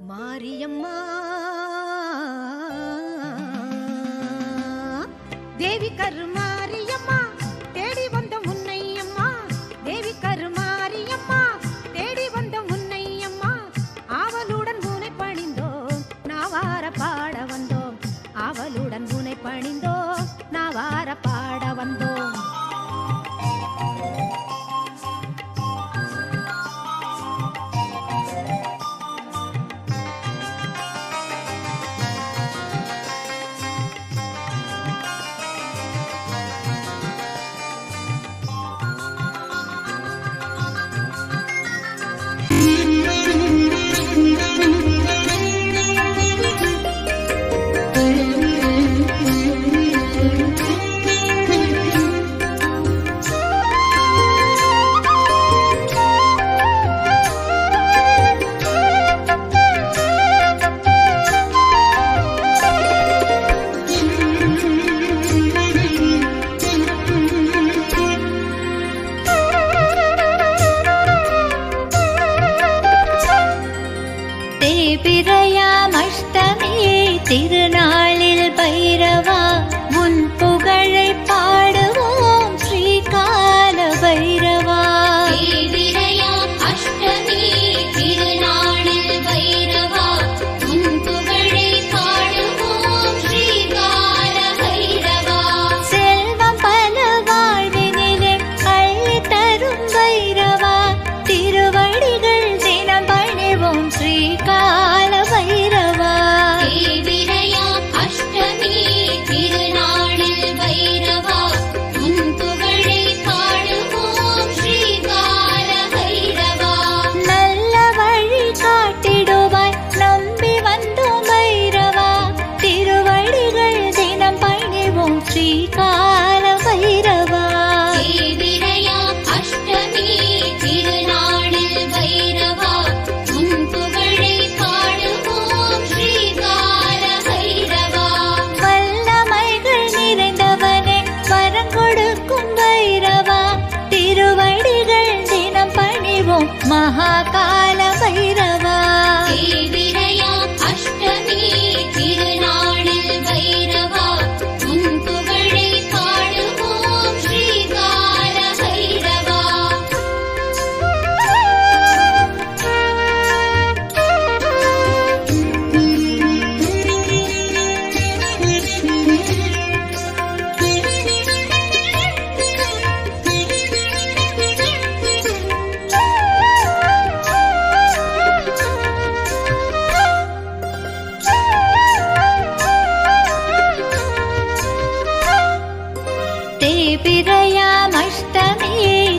మారియమ్మా. దేవి కర్మ அஷ்டமியே திருநாளில் பைரவா உன் புகழை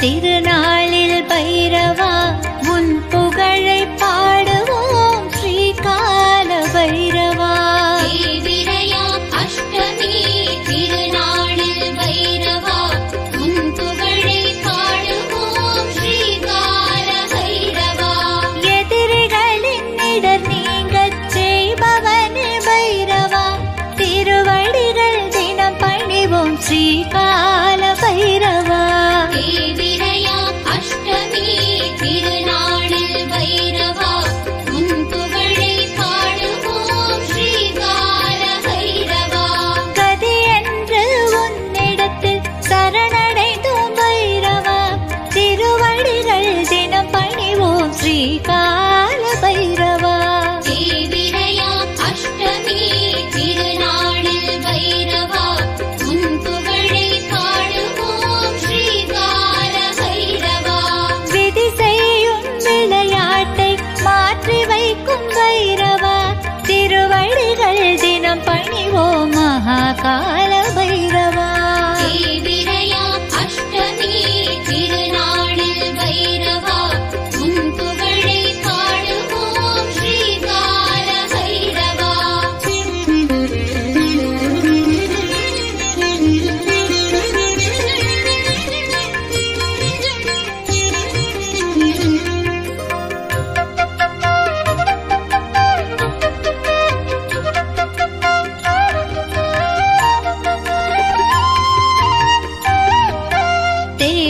திருநாளில் பைரவா உன் புகழை பாடுவோம் ஸ்ரீகால பைரவா அஷ்டமி திருநாளில் பைரவா உன் புகழை பாடுவோம் ஸ்ரீகால பைரவா எதிரிகளின் இடர் நீங்கச் செய்பவனே பைரவா. திருவடிகள் தினம் பணிவோம் ஸ்ரீகா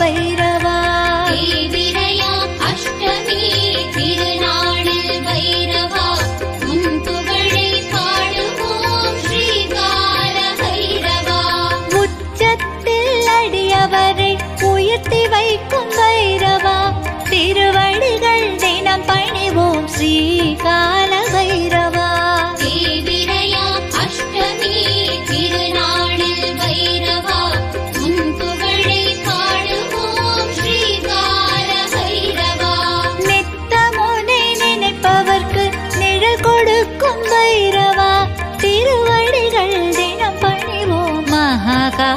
பைர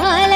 la